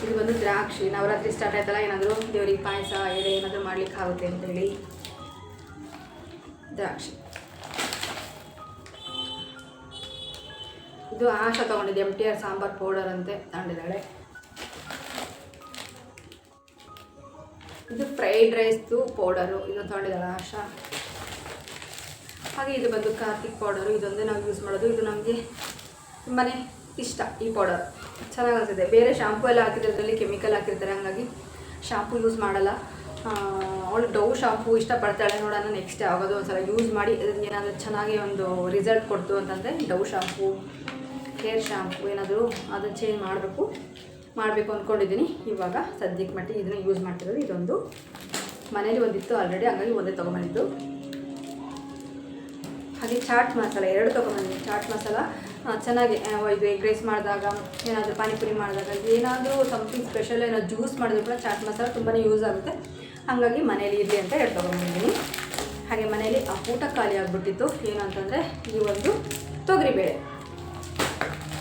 ಇದು ಬಂದು ದ್ರಾಕ್ಷಿ. ನವರಾತ್ರಿ ಸ್ಟಾರ್ಟ್ ಆಯ್ತಲ್ಲ, ಏನಾದರೂ ದೇವರಿಗೆ ಪಾಯಸ, ಎಡೆ ಏನಾದರೂ ಮಾಡ್ಲಿಕ್ಕೆ ಆಗುತ್ತೆ ಅಂತೇಳಿ ದ್ರಾಕ್ಷಿ. ಇದು ಆಶಾ ತೊಗೊಂಡಿದ್ದೆ M T R sambar powder ಅಂತೆ ತಗೊಂಡಿದ್ದಾಳೆ. ಇದು ಫ್ರೈಡ್ ರೈಸ್ದು ಪೌಡರು. ಇದು ತೊಗೊಂಡಿದ್ದಾಳೆ ಆಶಾ. ಹಾಗೆ ಇದು ಬಂದು ಕಾರ್ತಿಕ್ ಪೌಡರು. ಇದೊಂದೇ ನಾವು ಯೂಸ್ ಮಾಡೋದು. ಇದು ನಮಗೆ ತುಂಬಾ ಇಷ್ಟ, ಈ ಪೌಡರ್ ಚೆನ್ನಾಗಿ ಅನಿಸಿದೆ ಬೇರೆ ಶಾಂಪು ಎಲ್ಲ ಹಾಕಿರೋದ್ರಲ್ಲಿ ಕೆಮಿಕಲ್ ಹಾಕಿರ್ತಾರೆ, ಹಾಗಾಗಿ ಶಾಂಪೂ ಯೂಸ್ ಮಾಡಲ್ಲ. ಅವಳು ಡವ್ ಶಾಂಪು ಇಷ್ಟಪಡ್ತಾಳೆ ನೋಡೋಣ ನೆಕ್ಸ್ಟ್ ಯಾವಾಗೋ ಒಂದು ಸಲ ಯೂಸ್ ಮಾಡಿ ಅದಕ್ಕೆ ಏನಾದರೂ ಚೆನ್ನಾಗಿ ಒಂದು ರಿಸಲ್ಟ್ ಕೊಡ್ತು ಅಂತಂದರೆ ಡವ್ ಶಾಂಪು ಹೇರ್ ಶಾಂಪು ಏನಾದರೂ ಅದನ್ನು ಚೇಂಜ್ ಮಾಡಬೇಕು. ಮಾಡಬೇಕು ಅಂದ್ಕೊಂಡಿದ್ದೀನಿ ಇವಾಗ ಸದ್ಯಕ್ಕೆ ಮಟ್ಟಿಗೆ ಇದನ್ನು ಯೂಸ್ ಮಾಡ್ತಿರೋದು. ಇದೊಂದು ಮನೇಲಿ ಒಂದಿತ್ತು ಆಲ್ರೆಡಿ ಹಾಗಾಗಿ ಒಂದೇ ತೊಗೊಂಬಂದಿದ್ದು. ಹಾಗೆ ಚಾಟ್ ಮಸಾಲ, ಎರಡು ತೊಗೊಂಬಂದಿದ್ದೀನಿ. ಚಾಟ್ ಮಸಾಲ ಚೆನ್ನಾಗಿ ಇದು ಎಗ್ ರೈಸ್ ಮಾಡಿದಾಗ, ಏನಾದರೂ ಪಾನಿಪುರಿ ಮಾಡಿದಾಗ, ಏನಾದರೂ ಸಮಥಿಂಗ್ ಸ್ಪೆಷಲ್ ಏನಾದ್ರು ಜ್ಯೂಸ್ ಮಾಡಿದ್ರು ಕೂಡ ಚಾಟ್ ಮಸಾಲ ತುಂಬಾ ಯೂಸ್ ಆಗುತ್ತೆ. ಹಾಗಾಗಿ ಮನೇಲಿ ಇರಲಿ ಅಂತ ಎರಡು ಹಾಗೆ ಮನೇಲಿ ಆ ಊಟ ಖಾಲಿ ಆಗಿಬಿಟ್ಟಿತ್ತು. ಏನಂತಂದರೆ, ಈ ಒಂದು ತೊಗರಿಬೇಳೆ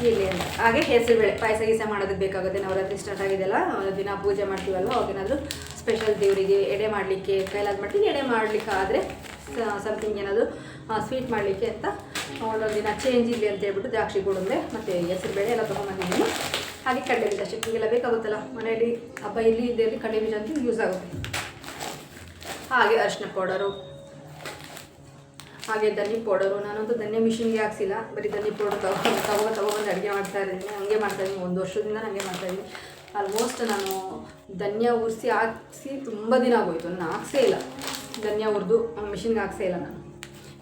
ಇಲ್ಲಿ ಅಂತ. ಹಾಗೆ ಹೆಸರುಬೇಳೆ ಪಾಯಸ ಗೀಸ ಮಾಡೋದಕ್ಕೆ ಬೇಕಾಗುತ್ತೆ. ನವರಾತ್ರಿ ಸ್ಟಾರ್ಟ್ ಆಗಿದೆಯಲ್ಲ ದಿನ ಪೂಜೆ ಮಾಡ್ತೀವಲ್ವ ಅವಾಗೇನಾದರೂ ಸ್ಪೆಷಲ್ ದೇವರಿಗೆ ಎಡೆ ಮಾಡಲಿಕ್ಕೆ, ಕೈಲಾದ ಮಟ್ಟಿಗೆ ಎಡೆ ಮಾಡಲಿಕ್ಕೆ ಆದರೆ ಸಮಥಿಂಗ್ ಏನಾದರೂ ಸ್ವೀಟ್ ಮಾಡಲಿಕ್ಕೆ ಅಂತ ಒಂದೊಂದು ದಿನ ಚೇಂಜ್ ಇಲ್ಲಿ ಅಂತ ಹೇಳ್ಬಿಟ್ಟು ದ್ರಾಕ್ಷಿ ಗೋಡಂಬೆ ಮತ್ತು ಹೆಸರುಬೇಳೆ ಎಲ್ಲ ತೊಗೊಂಬಂದಿದ್ದೀನಿ. ಹಾಗೆ ಕಡಲೆ ಬೀಜ ಚಟ್ನಿಗೆಲ್ಲ ಬೇಕಾಗುತ್ತಲ್ಲ, ಮನೆಯಲ್ಲಿ ಹಬ್ಬ ಇಲ್ಲಿ ಇದ್ದಲ್ಲಿ ಕಡಲೆ ಬೀಜ ಅಂತೂ ಯೂಸ್ ಆಗುತ್ತೆ. ಹಾಗೆ ಅರಿಶಿನ ಪೌಡರು, ಹಾಗೆ ಧನಿ ಪೌಡರು. ನಾನಂತೂ ಧನ್ಯ ಮಿಷಿನ್ಗೆ ಹಾಕ್ಸಿಲ್ಲ, ಬರೀ ಧನಿ ಪೌಡರ್ ತಗೋ ತಗೋ ತಗೊಬಂದು ಅಡುಗೆ ಮಾಡ್ತಾ ಇದ್ದೀನಿ. ಹಂಗೆ ಮಾಡ್ತಾ ಇದ್ದೀನಿ, ಒಂದು ವರ್ಷದಿಂದ ಹಂಗೆ ಮಾಡ್ತಾ ಇದ್ದೀನಿ. ಆಲ್ಮೋಸ್ಟ್ ನಾನು ಧನ್ಯ ಉರಿಸಿ ಹಾಕ್ಸಿ ತುಂಬ ದಿನ ಆಗೋಯ್ತು, ನಾನು ಹಾಕ್ಸೇ ಇಲ್ಲ. ಧನ್ಯ ಹುರಿದು ಮಿಷಿನ್ಗೆ ಹಾಕ್ಸೇ ಇಲ್ಲ ನಾನು.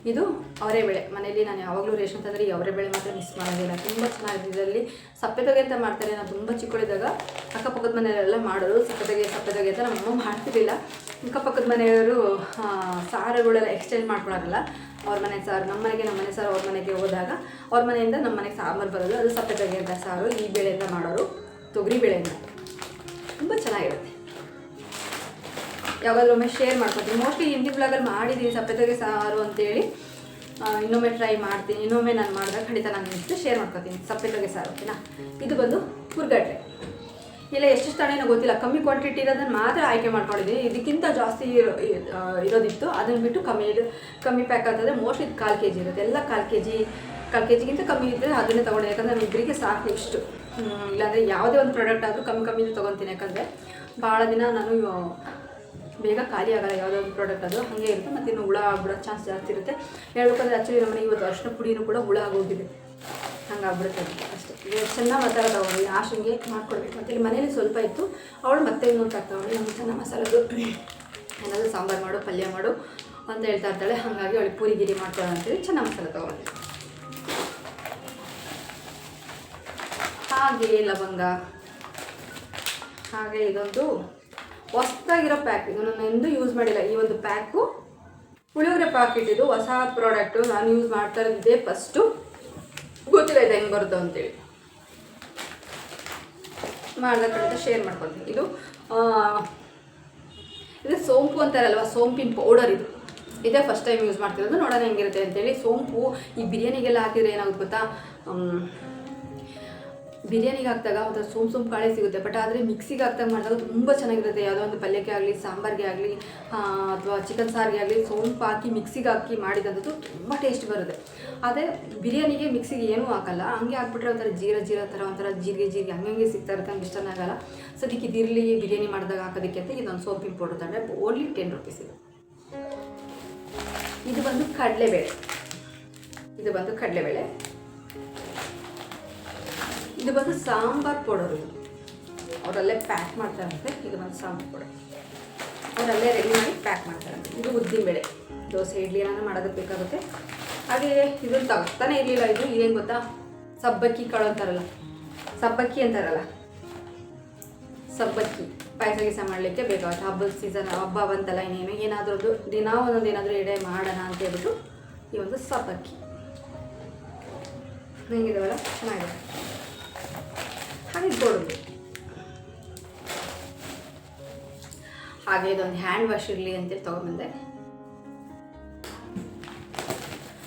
ಇದು ಅವರೇ ಬೆಳೆ. ಮನೆಯಲ್ಲಿ ನಾನು ಯಾವಾಗಲೂ ರೇಷನ್ ತಂದರೆ ಈ ಬೆಳೆ ಮಾತ್ರ ಮಿಸ್ ಮಾಡೋದಿಲ್ಲ. ತುಂಬ ಚೆನ್ನಾಗಿದೆ. ಇದರಲ್ಲಿ ಸಪ್ಪೆತೊಗೆ ಅಂತ ಮಾಡ್ತಾರೆ. ನಾನು ತುಂಬ ಚಿಕ್ಕಳಿದ್ದಾಗ ಅಕ್ಕಪಕ್ಕದ ಮನೆಯಲ್ಲೆಲ್ಲ ಮಾಡೋರು ಸಪ್ಪೆ ತೊಗೆ ಅಂತ ನಮ್ಮಮ್ಮ ಮಾಡ್ತಿರ್ಲಿಲ್ಲ. ಅಕ್ಕಪಕ್ಕದ ಮನೆಯವರು ಸಾರುಗಳೆಲ್ಲ ಎಕ್ಸ್ಚೇಂಜ್ ಮಾಡ್ಕೊಳಲ್ಲ ಅವ್ರ ಮನೆ ಸಾರು, ನಮ್ಮ ಮನೆಗೆ ನಮ್ಮ ಮನೆ ಸಾರು, ಅವ್ರ ಮನೆಗೆ ಹೋದಾಗ ಅವ್ರ ಮನೆಯಿಂದ ನಮ್ಮ ಮನೆಗೆ ಸಾಂಬಾರು ಬರೋದು. ಅದು ಸಪ್ಪೆ ತೊಗೆ ಅಂತ ಸಾರು, ಈ ಬೇಳೆಯಿಂದ ಮಾಡೋರು ತೊಗರಿ ಬೆಳೆಯಿಂದ ತುಂಬ ಚೆನ್ನಾಗಿರುತ್ತೆ. ಯಾವಾಗಲೂ ಒಮ್ಮೆ ಶೇರ್ ಮಾಡ್ಕೊತೀನಿ. ಮೋಸ್ಟ್ಲಿ ಹಿಂದಿ ಬ್ಲಾಗಲ್ಲಿ ಮಾಡಿದ್ದೀನಿ ಸಪ್ಪೆತೊಗೆ ಸಾರು ಅಂತೇಳಿ. ಇನ್ನೊಮ್ಮೆ ಟ್ರೈ ಮಾಡ್ತೀನಿ. ಇನ್ನೊಮ್ಮೆ ನಾನು ಮಾಡಿದಾಗ ಖಂಡಿತ ನಾನು ಇಷ್ಟು ಶೇರ್ ಮಾಡ್ಕೊತೀನಿ, ಸಪ್ಪೆತೊಗೆ ಸಾರು, ಓಕೆನಾ? ಇದು ಬಂದು ಹುರ್ಗಡ್ಲೆ. ಇಲ್ಲ, ಎಷ್ಟು ಏನೋ ಗೊತ್ತಿಲ್ಲ. ಕಮ್ಮಿ ಕ್ವಾಂಟಿಟಿ ಇರೋದನ್ನು ಮಾತ್ರ ಆಯ್ಕೆ ಮಾಡ್ಕೊಂಡಿದ್ದೀನಿ ಇದಕ್ಕಿಂತ ಜಾಸ್ತಿ ಇರೋ- ಇರೋದಿತ್ತು. ಅದನ್ನು ಬಿಟ್ಟು ಕಮ್ಮಿ ಕಮ್ಮಿ ಪ್ಯಾಕ್ ಅಂತಂದರೆ ಮೋಸ್ಟ್ಲಿ ಇದು ಕಾಲು ಕೆ ಜಿ ಇರುತ್ತೆ. ಎಲ್ಲ ಕಾಲು ಕೆ ಜಿ ಕಾಲು ಕೆ ಜಿಗಿಂತ ಕಮ್ಮಿ ಇದ್ದರೆ ಅದನ್ನೇ ತೊಗೊಂಡೆ. ಯಾಕಂದರೆ ನಾನು ಇಬ್ಬರಿಗೆ ಸಾಕು ಇಷ್ಟು. ಇಲ್ಲಾಂದರೆ ಯಾವುದೇ ಒಂದು ಪ್ರಾಡಕ್ಟ್ ಆದರೂ ಕಮ್ಮಿ ಕಮ್ಮಿ ತೊಗೊತೀನಿ. ಯಾಕಂದರೆ, ಭಾಳ ದಿನ ನಾನು ಬೇಗ ಖಾಲಿ ಆಗಲ್ಲ ಯಾವುದೋ ಒಂದು ಪ್ರಾಡಕ್ಟ್ ಅದು. ಹಾಗೆ ಇರುತ್ತೆ. ಮತ್ತು ಇನ್ನು ಹುಳ ಆಗ್ಬಿಡೋ ಚಾನ್ಸ್ ಜಾಸ್ತಿ ಇರುತ್ತೆ. ಹೇಳ್ಬೇಕಂದ್ರೆ ಆ್ಯಕ್ಚುಲಿ ನಮ್ಮನೆ ಇವತ್ತು ಅರ್ಶಿನ ಪುಡಿನೂ ಕೂಡ ಹುಳ ಆಗೋಗಿದೆ. ಹಂಗೆ ಆಗ್ಬಿಡುತ್ತೆ ಅದು. ಅಷ್ಟೇ. ಚೆನ್ನಾಗಿ ಮಸಾಲೆ ತಗೊಂಡು ಹಿಂಗೆ ಮಾಡ್ಕೊಡ್ಬೇಕು. ಮತ್ತು ಇಲ್ಲಿ ಮನೇಲಿ ಸ್ವಲ್ಪ ಇತ್ತು. ಅವಳು ಮತ್ತೆ ಇನ್ನೊಂದು ತಗೊಂಡು ನಮ್ಗೆ ಚೆನ್ನಾಗಿ ಮಸಾಲೆದು ಏನಾದರೂ ಸಾಂಬಾರು ಮಾಡು, ಪಲ್ಯ ಮಾಡು ಅಂತ ಹೇಳ್ತಾ ಇರ್ತಾಳೆ. ಹಾಗಾಗಿ ಅವಳಿಗೆ ಪೂರಿ ಗಿರಿ ಮಾಡ್ತಾಳೆ ಅಂತೇಳಿ ಚೆನ್ನಾಗಿ ಮಸಾಲೆ ತೊಗೊಂಡೆ ಹಾಗೆ ಲವಂಗ. ಹಾಗೆ ಇದೊಂದು ಹೊಸ್ದಾಗಿರೋ ಪ್ಯಾಕ್ ಇದು ನಾನು ಎಂದೂ ಯೂಸ್ ಮಾಡಿಲ್ಲ. ಈ ಒಂದು ಪ್ಯಾಕು ಪುಳಿಯೋಗರೆ ಪ್ಯಾಕೆಟ್ ಇದು ಹೊಸ ಪ್ರಾಡಕ್ಟು ನಾನು ಯೂಸ್ ಮಾಡ್ತಾ ಇರೋದಿದೆ ಫಸ್ಟು ಗೊತ್ತಿಲ್ಲ ಇದೆ ಹೆಂಗೆ ಬರುತ್ತೆ ಅಂತೇಳಿ. ಮಾಡ್ದ ಶೇರ್ ಮಾಡ್ಕೊತೀನಿ. ಇದು ಇದು ಸೋಂಪು ಅಂತಾರಲ್ವ? ಸೋಂಪಿನ ಪೌಡರ್ ಇದು. ಇದೇ ಫಸ್ಟ್ ಟೈಮ್ ಯೂಸ್ ಮಾಡ್ತಿರೋದು. ನೋಡೋಣ ಹೆಂಗಿರುತ್ತೆ ಅಂತೇಳಿ. ಸೋಂಪು ಈ ಬಿರಿಯಾನಿಗೆಲ್ಲ ಹಾಕಿದರೆ ಏನಾಗುತ್ತೆ ಗೊತ್ತಾ? ಬಿರಿಯಾನಿಗೆ ಹಾಕಿದಾಗ ಒಂಥರ ಸೋಂಪು ಸೋಂಪು ಕಾಳೆ ಸಿಗುತ್ತೆ. ಬಟ್ ಆದರೆ ಮಿಕ್ಸಿಗೆ ಹಾಕ್ದಾಗ ಮಾಡಿದಾಗ ತುಂಬ ಚೆನ್ನಾಗಿರುತ್ತೆ. ಯಾವುದೋ ಒಂದು ಪಲ್ಯಕ್ಕೆ ಆಗಲಿ, ಸಾಂಬಾರಿಗೆ ಆಗಲಿ ಅಥವಾ ಚಿಕನ್ ಸಾರಿಗೆ ಆಗಲಿ, ಸೋಂಪು ಹಾಕಿ ಮಿಕ್ಸಿಗೆ ಹಾಕಿ ಮಾಡಿದಂಥದ್ದು ತುಂಬ ಟೇಸ್ಟ್ ಬರುತ್ತೆ. ಆದರೆ ಬಿರಿಯಾನಿಗೆ ಮಿಕ್ಸಿಗೆ ಏನೂ ಹಾಕಲ್ಲ. ಹಂಗೆ ಹಾಕ್ಬಿಟ್ರೆ ಒಂಥರ ಜೀರ ಜೀರ ಥರ, ಒಂಥರ ಜೀರಿಗೆ ಜೀರಿಗೆ ಹಂಗೆ ಸಿಗ್ತಾ ಇರುತ್ತೆ. ಹಂಗೆ ಇಷ್ಟನೇ ಆಗಲ್ಲ. ಸದ್ಯಕ್ಕೆ ಇದಿರಲಿ ಬಿರಿಯಾನಿ ಮಾಡಿದಾಗ ಹಾಕೋದಕ್ಕೆ ಅಂತ ಇದೊಂದು ಸೋಂಪಿನ ಪೌಡರ್ ತಂದರೆ ಓನ್ಲಿ ಟೆನ್ ರುಪೀಸ್ ಇದು. ಇದು ಬಂದು ಕಡಲೆಬೇಳೆ. ಇದು ಬಂದು ಕಡಲೆಬೇಳೆ. ಇದು ಬಂದು ಸಾಂಬಾರ್ ಪೌಡರ್. ಇದು ಅವರಲ್ಲೇ ಪ್ಯಾಕ್ ಮಾಡ್ತಾರಂತೆ ಇದು ಬಂದು ಸಾಂಬಾರ್ ಪೌಡರ್. ಅವರಲ್ಲೇ ರೆಡಿ ಮಾಡಿ ಪ್ಯಾಕ್ ಮಾಡ್ತಾರಂತೆ ಇದು ಉದ್ದಿನಬೇಳೆ. ದೋಸೆ, ಇಡ್ಲಿ ಏನಾದ್ರು ಮಾಡೋದಕ್ಕೆ ಬೇಕಾಗುತ್ತೆ. ಹಾಗೆ ಇದು ತಗೋತಾನೆ ಇರಲಿಲ್ಲ ಇದು. ಏನು ಗೊತ್ತಾ? ಸಬ್ಬಕ್ಕಿ ಕಾಳು ಅಂತಾರಲ್ಲ. ಸಬ್ಬಕ್ಕಿ ಅಂತಾರಲ್ಲ. ಸಬ್ಬಕ್ಕಿ. ಪಾಯಸ ಗೀಸ ಮಾಡಲಿಕ್ಕೆ ಬೇಕಾಗುತ್ತೆ. ಹಬ್ಬದ ಸೀಸನ್ ಹಬ್ಬ ಬಂತಲ್ಲ, ಇನ್ನೇನು, ಏನಾದರೂ ಒಂದು ದಿನ, ಒಂದೊಂದು ಏನಾದರೂ ಎಡೆ ಮಾಡೋಣ ಅಂತ ಹೇಳ್ಬಿಟ್ಟು ಈ ಒಂದು ಸಬ್ಬಕ್ಕಿ. ಹೆಂಗಿದಾವಲ್ಲ? ಚೆನ್ನಾಗಿದೆ. ಹಾಗೆ ಇದೊಂದು ಹ್ಯಾಂಡ್ ವಾಶ್ ಇರಲಿ ಅಂತೇಳಿ ತೊಗೊಂಬಂದೆ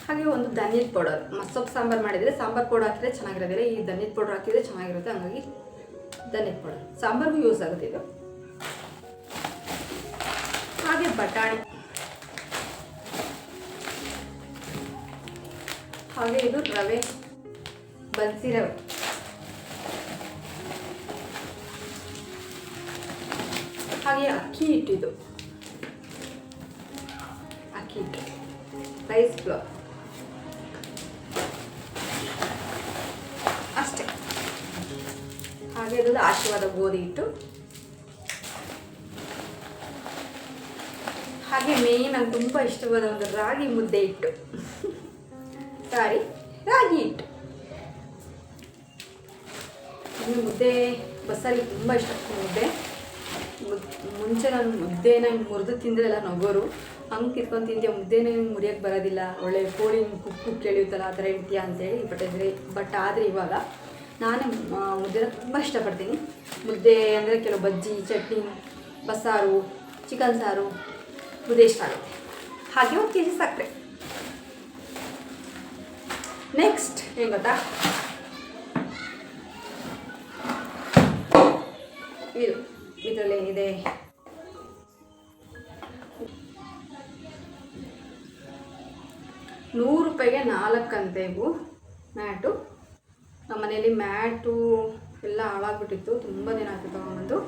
ಹಾಗೆ ಒಂದು ಧನಿಯದ ಪೌಡರ್. ಮಸೊಪ್ಪು ಸಾಂಬಾರು ಮಾಡಿದರೆ ಸಾಂಬಾರು ಪೌಡರ್ ಹಾಕಿದ್ರೆ ಚೆನ್ನಾಗಿರೋದಿಲ್ಲ. ಈ ಧನಿಯದ ಪೌಡರ್ ಹಾಕಿದರೆ ಚೆನ್ನಾಗಿರುತ್ತೆ. ಹಂಗಾಗಿ ಧನಿಯದ ಪೌಡರ್. ಸಾಂಬಾರಿಗೂ ಯೂಸ್ ಆಗುತ್ತೆ ಇದು. ಹಾಗೆ ಬಟಾಣಿ. ಹಾಗೆ ಇದು ರವೆ. ಬನ್ಸಿ ರವೆ. ಹಾಗೆ ಅಕ್ಕಿ ಹಿಟ್ಟಿದು ಅಕ್ಕಿ ಹಿಟ್ಟು ರೈಸ್ ಫ್ಲೋರ್ ಅಷ್ಟೇ. ಹಾಗೆ ಇರೋದು ಆಶೀರ್ವಾದ ಗೋಧಿ ಹಿಟ್ಟು. ಹಾಗೆ ಮೇನ್ ನಂಗೆ ತುಂಬ ಇಷ್ಟವಾದ ಒಂದು ರಾಗಿ ಮುದ್ದೆ ಹಿಟ್ಟು. ಸಾರಿ ರಾಗಿ ಹಿಟ್ಟು. ಮುದ್ದೆ, ಬಸ್ಸಲ್ಲಿ ತುಂಬ ಇಷ್ಟ ಮುದ್ದೆ. ಮುದ್- ಮುಂಚೆ ನಾನು ಮುದ್ದೆನ ಮುರಿದು ತಿಂದಿರಲ್ಲ ನಗೋರು, ಹಂಗೆ ಕಿತ್ಕೊಂಡು ತಿಂತೀಯ ಮುದ್ದೆನೇ ಮುರಿಯೋಕ್ಕೆ ಬರೋದಿಲ್ಲ. ಒಳ್ಳೆ ಕೋಳಿ ಕುಕ್ ಕುಕ್ ಕೇಳಿಯುತ್ತಲ್ಲ ಆ ಥರ ಇರ್ತೀಯ ಅಂತೇಳಿ ಬಟ್ ಅಂದರೆ ಬಟ್ ಆದರೆ ಇವಾಗ ನಾನು ಮುದ್ದೆನ ತುಂಬ ಇಷ್ಟಪಡ್ತೀನಿ. ಮುದ್ದೆ ಅಂದರೆ ಕೆಲವು ಬಜ್ಜಿ, ಚಟ್ನಿ, ಬಸ್ಸಾರು, ಚಿಕನ್ ಸಾರು ಮುದ್ದೆ ಇಷ್ಟ ಆಗುತ್ತೆ ಹಾಗೆ ಒಂದು ಕೆ ಜಿ ಸಕ್ಕರೆ. ನೆಕ್ಸ್ಟ್ ಏನು ಗೊತ್ತಾ? ಇದು. ಇದರಲ್ಲಿ ಇದೆ. ನೂರು ರೂಪಾಯಿಗೆ ನಾಲ್ಕಂತೆ ಇವು ಮ್ಯಾಟು. ನಮ್ಮ ಮನೆಯಲ್ಲಿ ಮ್ಯಾಟು ಎಲ್ಲ ಹಾಳಾಗ್ಬಿಟ್ಟಿತ್ತು. ತುಂಬ ದಿನ ಆಯಿತು ತೊಗೊಂಬಂದು.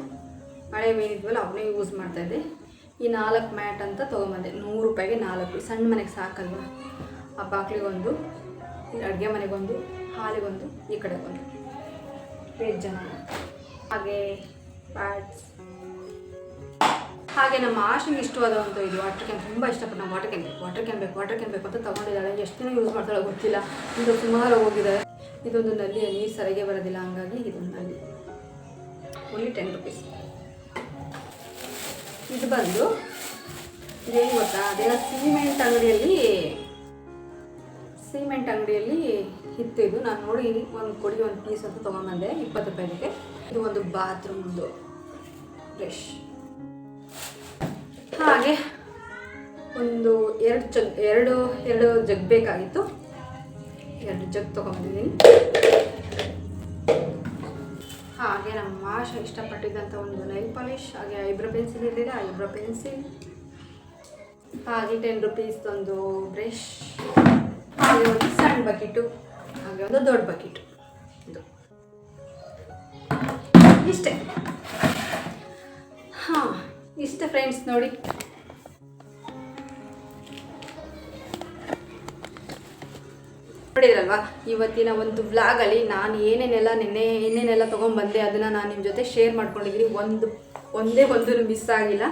ಹಳೆ ಮೇನಿದ್ವಲ್ಲ, ಅವನೇ ಯೂಸ್ ಮಾಡ್ತಾಯಿದ್ದೆ ಈ ನಾಲ್ಕು ಮ್ಯಾಟ್ ಅಂತ ತೊಗೊಂಬಂದೆ. ನೂರು ರೂಪಾಯಿಗೆ ನಾಲ್ಕು. ಸಣ್ಣ ಮನೆಗೆ ಸಾಕಲ್ವ? ಆ ಬಾಗಿಲಿಗೊಂದು ಅಡುಗೆ ಮನೆಗೊಂದು, ಹಾಲಿಗೊಂದು, ಈ ಕಡೆಗೊಂದು. ಜನ. ಹಾಗೆ ಪ್ಯಾಡ್ಸ್ ಹಾಗೆ ನಮ್ಮ ಆಶಿಗೆ ಇಷ್ಟವಾದ ಒಂದು ಇದು ವಾಟರ್ ಕ್ಯಾನ್ ತುಂಬ ಇಷ್ಟಪಟ್ಟು ನಾವು ವಾಟರ್ ಕ್ಯಾನ್ ಬೇಕು ವಾಟರ್ ಕ್ಯಾನ್ ಬೇಕು ವಾಟರ್ ಕ್ಯಾನ್ ಬೇಕು ಅಂತ ತೊಗೊಂಡಿದ್ದಾಳೆ ಎಷ್ಟು ದಿನ ಯೂಸ್ ಮಾಡ್ತಾಳೆ ಗೊತ್ತಿಲ್ಲ. ಇದು ಸುಮಾರು ಹೋಗಿದೆ. ಇದೊಂದು ನಲ್ಲಿ ನೀರು ಸರಿಗೆ ಬರೋದಿಲ್ಲ. ಹಂಗಾಗಿ ಇದೊಂದು ನಲ್ಲಿ. ಓನ್ಲಿ ಟೆನ್ ರುಪೀಸ್ ಇದು ಬಂದು ಇದೇನು ಗೊತ್ತಾ? ಅದೆಲ್ಲ ಸಿಮೆಂಟ್ ಅಂಗಡಿಯಲ್ಲಿ ಸಿಮೆಂಟ್ ಅಂಗಡಿಯಲ್ಲಿ ಇತ್ತು ಇದು ನಾನು ನೋಡಿ, ಒಂದು ಕೊಡಿ, ಒಂದು ಪೀಸ್ ಅಂತ ತೊಗೊಂಬಂದೆ ಇಪ್ಪತ್ತು ರೂಪಾಯಿಗೆ ಇದು ಒಂದು ಬಾತ್ರೂಮ್ದು ಬ್ರಷ್ ಹಾಗೆ ಒಂದು ಎರಡು ಜಗ್ ಎರಡು ಎರಡು ಜಗ್ ಬೇಕಾಗಿತ್ತು. ಎರಡು ಜಗ್ ತೊಗೊಂಡಿದ್ದೀನಿ. ಹಾಗೆ ನಮ್ಮ ಮಾಶ ಇಷ್ಟಪಟ್ಟಿದ್ದಂಥ ಒಂದು ನೈಲ್ ಪಾಲಿಶ್ ಹಾಗೆ ಐಬ್ರೋ ಪೆನ್ಸಿಲ್ ಇರಲಿಲ್ಲ ಐಬ್ರೋ ಪೆನ್ಸಿಲ್ ಹಾಗೆ ಟೆನ್ ರುಪೀಸ್ದೊಂದು ಬ್ರಷ್ ಹಾಗೆ ಒಂದು ಸಣ್ಣ ಬಕೆಟು ಹಾಗೆ ಒಂದು ದೊಡ್ಡ ಬಕೆಟು ಇಷ್ಟೇ ಫ್ರೆಂಡ್ಸ್ ನೋಡಿ. ನೋಡಿದ್ರಲ್ವಾ, ಇವತ್ತಿನ ಒಂದು ವ್ಲಾಗಲ್ಲಿ ನಾನು ಏನೇನೆಲ್ಲ ನಿನ್ನೆ ಏನೇನೆಲ್ಲ ತೊಗೊಂಡ್ಬಂದೆ ಅದನ್ನು ನಾನು ನಿಮ್ಮ ಜೊತೆ ಶೇರ್ ಮಾಡ್ಕೊಂಡಿದ್ದೀನಿ ಒಂದು, ಒಂದೇ ಒಂದು ಮಿಸ್ ಆಗಿಲ್ಲ.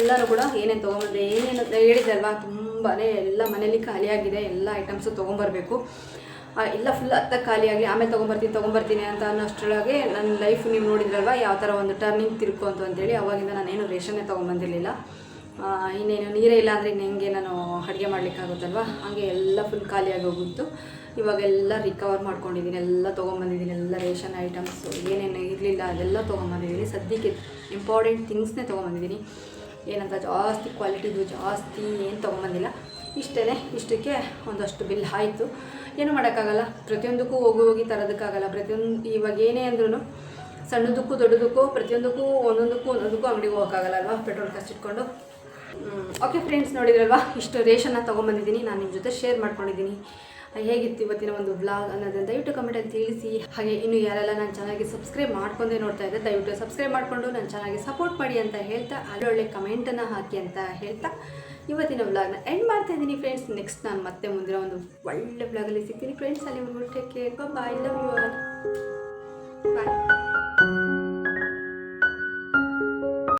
ಎಲ್ಲರೂ ಕೂಡ ಏನೇನು ತೊಗೊಂಬಂದೆ ಏನೇನು ಹೇಳಿದಲ್ವಾ ತುಂಬಾ ಎಲ್ಲ ಮನೇಲಿ ಖಾಲಿಯಾಗಿದೆ, ಎಲ್ಲ ಐಟಮ್ಸು ತೊಗೊಂಬರ್ಬೇಕು ಎಲ್ಲ ಫುಲ್ ಹತ್ತ ಖಾಲಿಯಾಗಿ ಆಮೇಲೆ ತೊಗೊಂಬರ್ತೀನಿ ತೊಗೊಂಬರ್ತೀನಿ ಅಂತ ಅನ್ನೋಷ್ಟರೊಳಗೆ ನನ್ನ ಲೈಫ್ ನೀವು ನೋಡಿದ್ರಲ್ವ, ಯಾವ ಥರ ಒಂದು ಟರ್ನಿಂಗ್ ತಿರ್ಕೊಂತು ಅಂತೇಳಿ ಅವಾಗಿಂದ ನಾನೇನು ರೇಷನ್ನೇ ತೊಗೊಂಬಂದಿರಲಿಲ್ಲ. ಇನ್ನೇನು ನೀರೇ ಇಲ್ಲ ಅಂದರೆ ಇನ್ನು ಹೆಂಗೆ ನಾನು ಅಡುಗೆ ಮಾಡಲಿಕ್ಕಾಗುತ್ತಲ್ವ ಹಾಗೆ ಎಲ್ಲ ಫುಲ್ ಖಾಲಿಯಾಗಿ ಹೋಗಿತ್ತು ಇವಾಗೆಲ್ಲ ರಿಕವರ್ ಮಾಡ್ಕೊಂಡಿದ್ದೀನಿ ಎಲ್ಲ ತೊಗೊಂಬಂದಿದ್ದೀನಿ ಎಲ್ಲ ರೇಷನ್ ಐಟಮ್ಸು ಏನೇನು ಇರಲಿಲ್ಲ ಅದೆಲ್ಲ ತೊಗೊಂಬಂದಿದ್ದೀನಿ ಸದ್ಯಕ್ಕೆ ಇಂಪಾರ್ಟೆಂಟ್ ಥಿಂಗ್ಸ್ನೇ ತೊಗೊಂಬಂದಿದ್ದೀನಿ ಏನಂತ ಜಾಸ್ತಿ ಕ್ವಾಲಿಟಿದು ಜಾಸ್ತಿ ಏನು ತೊಗೊಂಬಂದಿಲ್ಲ. ಇಷ್ಟೇ ಇಷ್ಟಕ್ಕೆ ಒಂದಷ್ಟು ಬಿಲ್ ಆಯಿತು. ಏನು ಮಾಡೋಕ್ಕಾಗಲ್ಲ. ಪ್ರತಿಯೊಂದಕ್ಕೂ ಹೋಗಿ ಹೋಗಿ ತರೋದಕ್ಕಾಗಲ್ಲ. ಪ್ರತಿಯೊಂದು ಇವಾಗ ಏನೇ ಅಂದ್ರೂ ಸಣ್ಣದಕ್ಕೂ ದೊಡ್ಡದಕ್ಕೂ ಪ್ರತಿಯೊಂದಕ್ಕೂ ಒಂದೊಂದಕ್ಕೂ ಒಂದೊಂದಕ್ಕೂ ಅಂಗಡಿಗೆ ಹೋಗೋಕ್ಕಾಗಲ್ಲ ಅಲ್ವಾ? ಪೆಟ್ರೋಲ್ ಇಟ್ಕೊಂಡು. ಓಕೆ ಫ್ರೆಂಡ್ಸ್ ನೋಡಿದ್ರಲ್ವಾ? ಇಷ್ಟು ರೇಷನ್ನ ತೊಗೊಂಬಂದಿದ್ದೀನಿ. ನಾನು ನಿಮ್ಮ ಜೊತೆ ಶೇರ್ ಮಾಡ್ಕೊಂಡಿದ್ದೀನಿ. ಹೇಗಿತ್ತು ಇವತ್ತಿನ ಒಂದು ಬ್ಲಾಗ್ ಅನ್ನೋದನ್ನು ದಯವಿಟ್ಟು ಕಮೆಂಟಲ್ಲಿ ತಿಳಿಸಿ. ಹಾಗೆ ಇನ್ನು ಯಾರೆಲ್ಲ ನಾನು ಚೆನ್ನಾಗಿ ಸಬ್ಸ್ಕ್ರೈಬ್ ಮಾಡ್ಕೊಂಡೆ ನೋಡ್ತಾ ಇದ್ದೆ ದಯವಿಟ್ಟು ಸಬ್ಸ್ಕ್ರೈಬ್ ಮಾಡಿಕೊಂಡು ನಾನು ಚೆನ್ನಾಗಿ ಸಪೋರ್ಟ್ ಮಾಡಿ ಅಂತ ಹೇಳ್ತಾ ಅದರೊಳ್ಳೆ ಕಮೆಂಟನ್ನು ಹಾಕಿ ಅಂತ ಹೇಳ್ತಾ. ಇವತ್ತಿನ ವ್ಲಾಗ್ನ ಎಂಡ್ ಮಾಡ್ತಾ ಇದ್ದೀನಿ ಫ್ರೆಂಡ್ಸ್ ನೆಕ್ಸ್ಟ್ ನಾನು ಮತ್ತೆ ಮುಂದಿನ ಒಂದು ಒಳ್ಳೆ ವ್ಲಾಗಲ್ಲಿ ಸಿಗ್ತೀನಿ ಫ್ರೆಂಡ್ಸ್ ಅಲ್ಲಿ take care bye love you all bye